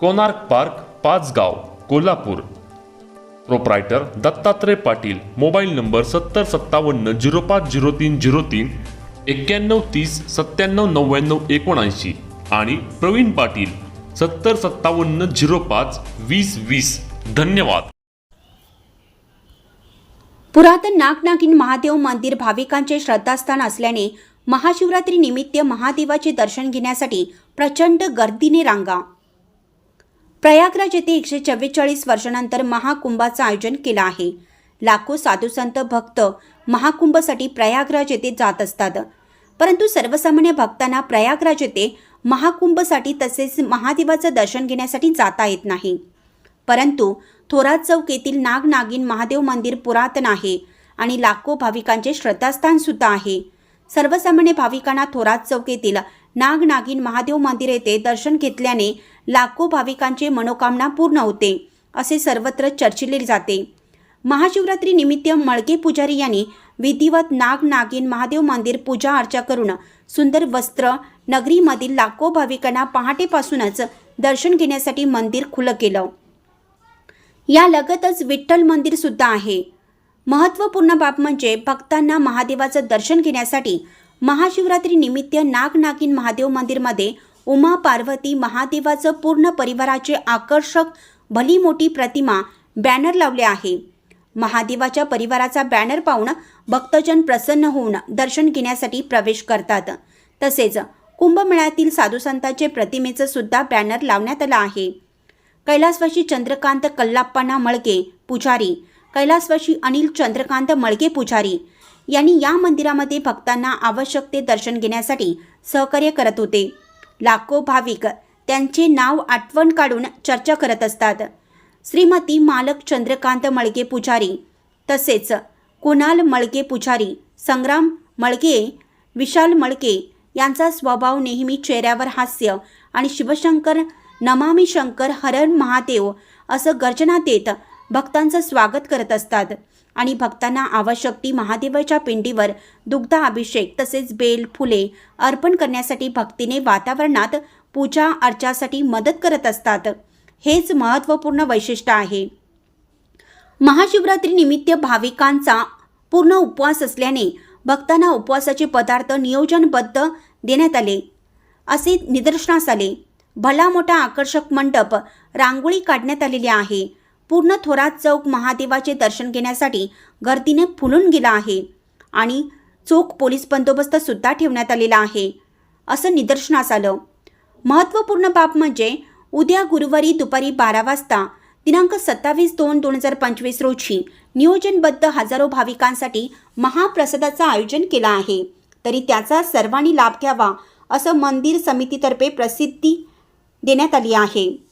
Konark park Pachgaon Kolhapur. Proprietor Dattatray Patil mobile number सत्तर सत्तावन्न zero पाच zero तीन झिरो तीन एक्क्याण्णव तीस सत्त्याण्णव नव्याण्णव एकोणऐंशी आणि प्रवीण पाटील सत्तर सत्तावन्न झिरो पाच वीस वीस. धन्यवाद. पुरातन नागनागिन महादेव मंदिर भाविकांचे श्रद्धास्थान असल्याने महाशिवरात्री निमित्त महादेवाचे दर्शन घेण्यासाठी प्रचंड गर्दीने रांगा. प्रयागराज येथे एकशे चव्वेचाळीस वर्षानंतर महाकुंभाचं आयोजन केलं आहे. लाखो साधुसंत भक्त महाकुंभसाठी प्रयागराज येथे जात असतात. परंतु सर्वसामान्य भक्तांना प्रयागराज येथे महाकुंभसाठी तसेच महादेवाचं दर्शन घेण्यासाठी जाता येत नाही. परंतु थोरात चौक येथील नागनागिन महादेव मंदिर पुरातन आहे आणि लाखो भाविकांचे श्रद्धास्थान सुद्धा आहे. सर्वसामान्य भाविकांना थोरात चौक येथील नागनागिन महादेव मंदिर येथे दर्शन घेतल्याने लाखो भाविकांचे मनोकामना पूर्ण होते असे सर्वत्र चर्चिले जाते. महाशिवरात्री निमित्त मळगे पुजारी यांनी विधिवत नाग नागिन महादेव मंदिर पूजा अर्चा करून सुंदर वस्त्र नगरीमधील लाखो भाविकांना पहाटेपासूनच दर्शन घेण्यासाठी मंदिर खुलं केलं. या लगतच विठ्ठल मंदिर सुद्धा आहे. महत्त्वपूर्ण बाब म्हणजे भक्तांना महादेवाचं दर्शन घेण्यासाठी महाशिवरात्री निमित्त नागनागिन महादेव मंदिरमध्ये उमा पार्वती महादेवाचं पूर्ण परिवाराचे आकर्षक भली मोठी प्रतिमा बॅनर लावले आहे. महादेवाच्या परिवाराचा बॅनर पाहून भक्तजन प्रसन्न होऊन दर्शन घेण्यासाठी प्रवेश करतात. तसेच कुंभमेळ्यातील साधुसंतांचे प्रतिमेचं सुद्धा बॅनर लावण्यात आलं आहे. कैलासवाशी चंद्रकांत कल्लाप्पाना मळके पुजारी कैलासवाशी अनिल चंद्रकांत मळके पुजारी यांनी या मंदिरामध्ये भक्तांना आवश्यक ते दर्शन घेण्यासाठी सहकार्य करत होते. लाखो भाविक त्यांचे नाव आठवण काढून चर्चा करत असतात. श्रीमती मालक चंद्रकांत मळगे पुजारी तसेच कुणाल मळगे पुजारी संग्राम मळगे विशाल मळगे यांचा स्वभाव नेहमी चेहऱ्यावर हास्य आणि शिवशंकर नमामी शंकर हरण महादेव असं गर्जना देत भक्तांचं स्वागत करत असतात. आणि भक्तांना आवश्यक ती महादेवाच्या पिंडीवर दुग्ध अभिषेक तसेच बेल फुले अर्पण करण्यासाठी भक्तीने वातावरणात पूजा अर्चासाठी मदत करत असतात. हेच महत्त्वपूर्ण वैशिष्ट्य आहे. महाशिवरात्री निमित्त भाविकांचा पूर्ण उपवास असल्याने भक्तांना उपवासाचे पदार्थ नियोजनबद्ध देण्यात आले. असे निदर्शनास आले. भला मोठा आकर्षक मंडप रांगोळी काढण्यात आलेली आहे. पूर्ण थोरात चौक महादेवाचे दर्शन घेण्यासाठी गर्दीने फुलून गेला आहे आणि चोख पोलीस बंदोबस्त सुद्धा ठेवण्यात आलेला आहे. असं निदर्शनास आलं. महत्त्वपूर्ण बाब म्हणजे उद्या गुरुवारी दुपारी बारा वाजता दिनांक सत्तावीस दोन दोन हजार पंचवीस रोजी नियोजनबद्ध हजारो भाविकांसाठी महाप्रसादाचं आयोजन केलं आहे. तरी त्याचा सर्वांनी लाभ घ्यावा असं मंदिर समितीतर्फे प्रसिद्धी देण्यात आली आहे.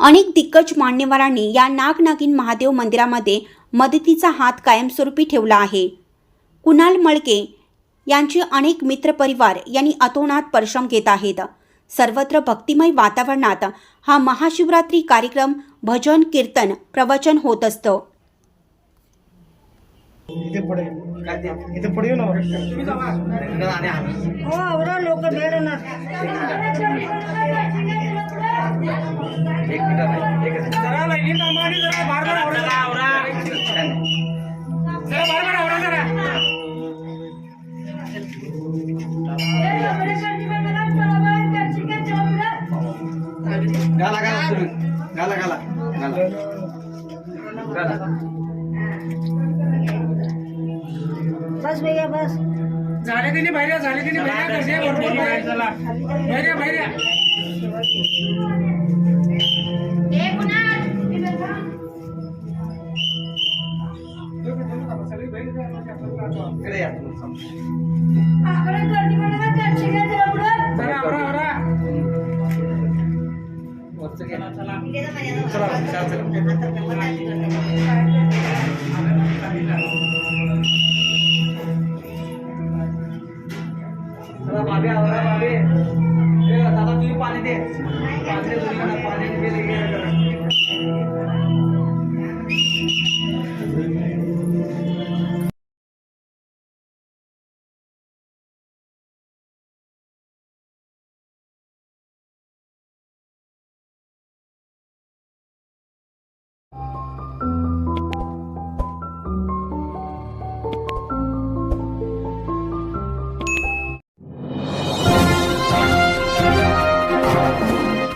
अनेक दिग्गज मान्यवरांनी या नागनागिन महादेव मंदिरामध्ये मदतीचा हात कायमस्वरूपी ठेवला आहे. कुणाल मळके यांचे अनेक मित्रपरिवार यांनी अतोनात परिश्रम घेत आहेत. सर्वत्र भक्तिमय वातावरणात हा महाशिवरात्री कार्यक्रम भजन कीर्तन प्रवचन होत असतं. इथे पुढे इथे पुढे येऊ ना हो आवरा लोक भेड ना जरा लाईनीत थांबा आणि जरा बार बार आवरा. जरा बार बार आवरा जरा. गाला गाला सुरू. गाला. गाला. गाला. बस भैया बस. झाले तिने बाहेर झाले तिने बाहेर कसे भरपूर बाहेर बाहेर इकडे या. जरा आवरा आवरा. चला चला. चला पाणी दे. पाणी